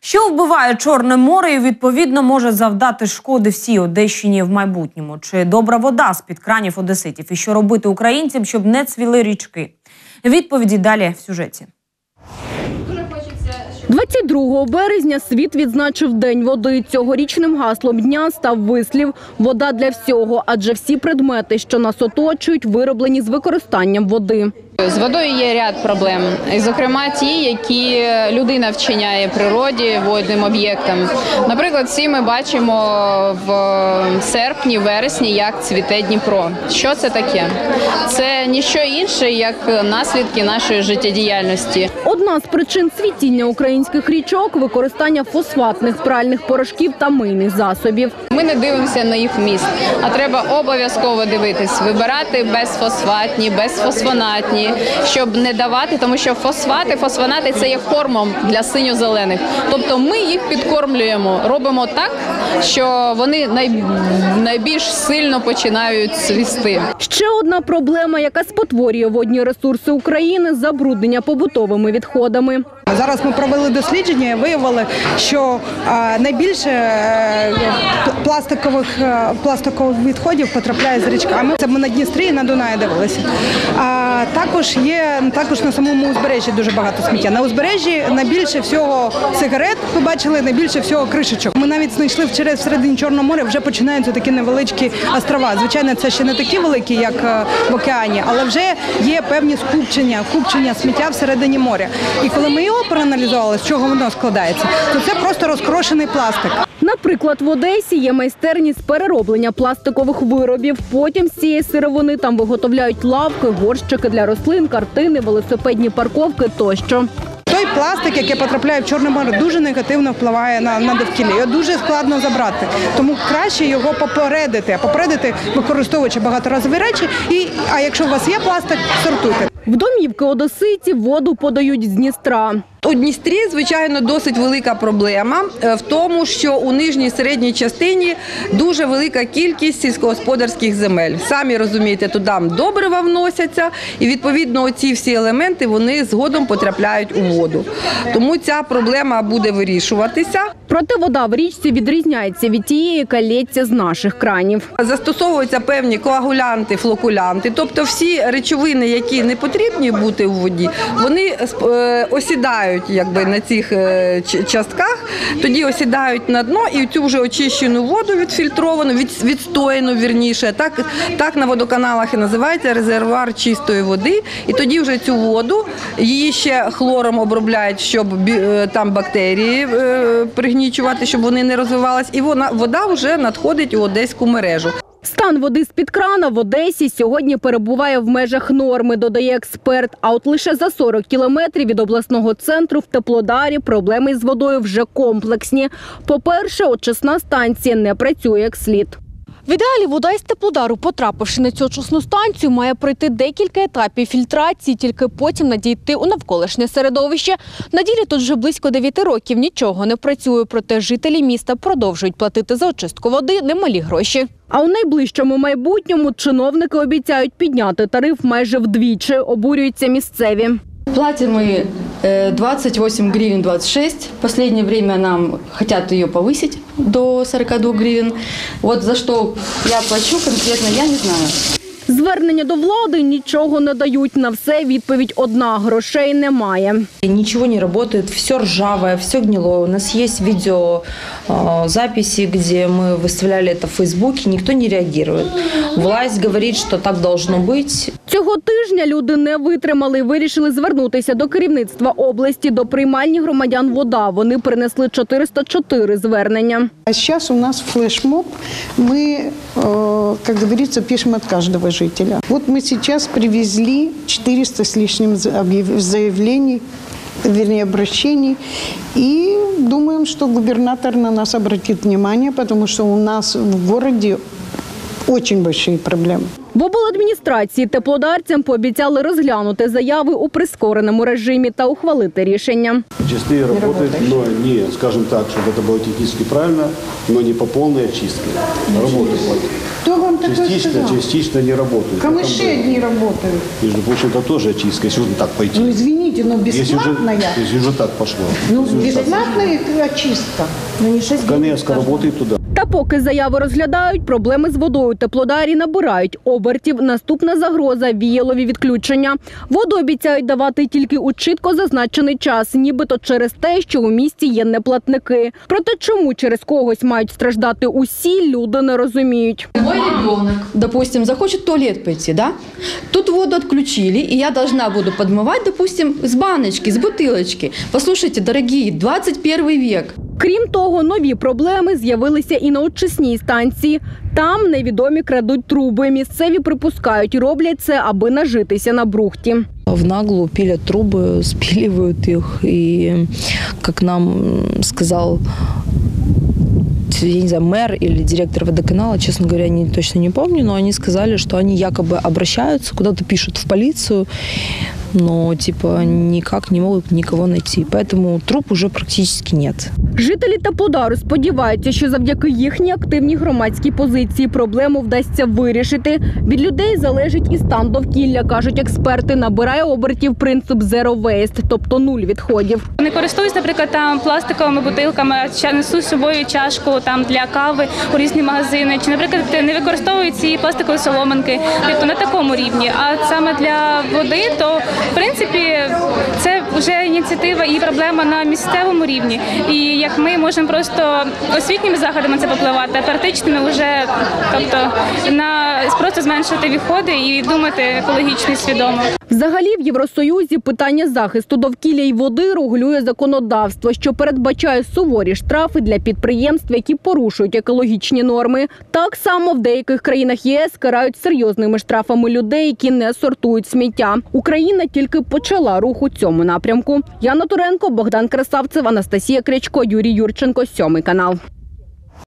Що вбиває Чорне море і відповідно може завдати шкоди всій Одещині в майбутньому? Чи добра вода з під кранів одеситів? І що робити українцям, щоб не цвіли річки? Відповіді далі в сюжеті. 22 березня світ відзначив День води. Цьогорічним гаслом дня став вислів «Вода для всього», адже всі предмети, що нас оточують, вироблені з використанням води. З водою є ряд проблем, зокрема, ті, які людина вчиняє природі водним об'єктам. Наприклад, всі ми бачимо в серпні, вересні, як цвіте Дніпро. Що це таке? Це ніщо інше, як наслідки нашої життєдіяльності. Одна з причин цвітіння українських річок – використання фосфатних пральних порошків та мийних засобів. Ми не дивимося на їх вміст, а треба обов'язково дивитись, вибирати безфосфатні, безфосфонатні, щоб не давати, тому що фосфати, фосфонати це є кормом для синьо-зелених. Тобто ми їх підкормлюємо, робимо так, що вони найбільш сильно починають цвісти. Ще одна проблема, яка спотворює водні ресурси України – забруднення побутовими відходами. Зараз ми провели дослідження і виявили, що найбільше е, пластикових е, пластикових відходів потрапляє з річками. Це ми на Дністрі і на Дунаї дивилися. А також є також на самому узбережжі дуже багато сміття. На узбережжі найбільше всього сигарет. Ви бачили найбільше всього кришечок. Ми навіть знайшли в середині Чорного моря вже починаються такі невеличкі острова. Звичайно, це ще не такі великі, як е, в океані, але вже є певні скупчення, купчення сміття всередині моря. І коли ми його проаналізували, з чого воно складається, то це просто розкрошений пластик. Наприклад, в Одесі є майстерні з перероблення пластикових виробів. Потім з цієї сировини там виготовляють лавки, горщики для рослин, картини, велосипедні парковки тощо. Той пластик, який потрапляє в Чорне море, дуже негативно впливає на, на довкілля. Його дуже складно забрати. Тому краще його попередити, а попередити, використовуючи багаторазові речі. І а якщо у вас є пластик, сортуйте. В домівки одеситів воду подають з Дністра. У Дністрі, звичайно, досить велика проблема е, в тому, що у нижній середній частині дуже велика кількість сільськогосподарських земель. Самі розумієте, туди добрива вносяться, і відповідно оці всі елементи вони згодом потрапляють у воду. Тому ця проблема буде вирішуватися. Проте вода в річці відрізняється від тієї, яка лється з наших кранів. Застосовуються певні коагулянти, флокулянти, тобто всі речовини, які не потрібні бути в воді, вони е, осідають якби на цих е, частках, тоді осідають на дно і цю вже очищену воду відфільтровану, від, вірніше. Так так на водоканалах і називається резервуар чистої води. І тоді вже цю воду її ще хлором обробляють, щоб е, там бактерії е, пригнічувати, щоб вони не розвивались. І вона вода вже надходить у одеську мережу. Стан води з-під крана в Одесі сьогодні перебуває в межах норми, додає експерт. А от лише за 40 кілометрів від обласного центру в Теплодарі проблеми з водою вже комплексні. По-перше, очисна станція не працює як слід. В ідеалі вода із теплодару, потрапивши на цю очисну станцію, має пройти декілька етапів фільтрації, тільки потім надійти у навколишнє середовище. На ділі тут вже близько 9 років нічого не працює, проте жителі міста продовжують платити за очистку води немалі гроші. А у найближчому майбутньому чиновники обіцяють підняти тариф майже вдвічі, обурюються місцеві. Платим мы э, 28 гривен 26. В последнее время нам хотят ее повысить до 42 гривен. Вот за что я плачу конкретно, я не знаю. Звернення до влади нічого не дають. На все відповідь одна – грошей немає. Ничего не работает, все ржавое, все гнилое. У нас есть видео э, записи, где мы выставляли это в Фейсбуке, никто не реагирует. Власть говорит, что так должно быть. Цього тижня люди не витримали і вирішили звернутися до керівництва області, до приймальні громадян вода. Вони принесли 404 звернення. А сейчас у нас флешмоб. Мы, э, как говорится, пишем от каждого жителя. Вот мы сейчас привезли 400 с лишним заявлений, вернее, обращений. И думаем, что губернатор на нас обратит внимание, потому что у нас в городе Очень большие проблемы. В обладміністрації теплодарцям пообіцяли розглянути заяви у прискореному режимі та ухвалити рішення. Чистые работают, но не, скажем так, чтобы это было технически правильно, но не по полной очистке. Работают. Кто вам такое Частично, сказал? частично не работают. Камыши Потом, одни работают. Между прочим, это тоже очистка, если уже так пойти. Ну, извините, но Если уже, бесплатная. если уже так пошло. Ну, Если уже так бесплатная это очистка. пошло. Каменска работает туда. Та поки заяви розглядають, проблеми з водою теплодарі набирають обертів. Наступна загроза віялові відключення. Воду обіцяють давати тільки у чітко зазначений час, нібито через те, що у місті є неплатники. Проте чому через когось мають страждати усі, люди не розуміють. Мой ребенок, допустим, захочет в туалет пойти, да? Тут воду отключили, и я должна буду подмывать, допустим, с баночки, с бутылочки. Послушайте, дорогие, 21 век. Крім того, нові проблеми з'явилися і на очисній станції. Там невідомі крадуть труби. Місцеві припускають, роблять це, аби нажитися на брухті. В наглую пилят трубы, спиливают их. И, как нам м, сказал я не знаю, мэр или директор водоканала, честно говоря, не, точно не помню, но они сказали, что они якобы обращаются, куда-то пишут в полицию, но типа никак не могут никого найти. Поэтому труб уже практически нет. Жителі Теплодару сподіваються, що завдяки їхній активній громадській позиції проблему вдасться вирішити. Від людей залежить і стан довкілля, кажуть експерти. Набирає обертів принцип «zero waste», тобто нуль відходів. Не користуюсь, наприклад, там пластиковими бутилками, а несу з собою чашку там для кави у різні магазини. Чи, наприклад, не використовую ці пластикові соломинки, тобто на такому рівні. А саме для води, то в принципі це вже ініціатива і проблема на місцевому рівні. І як ми можемо просто освітніми заходами це попливати, а практичними вже тобто на просто зменшити відходи і думати екологічно і свідомо. Взагалі в Євросоюзі питання захисту довкілля і води регулює законодавство, що передбачає суворі штрафи для підприємств, які порушують екологічні норми. Так само в деяких країнах ЄС карають серйозними штрафами людей, які не сортують сміття. Україна тільки почала рух у цьому напрямку. Яна Туренко, Богдан Красавцев, Анастасія Крячко, Юрій Юрченко, сьомий канал.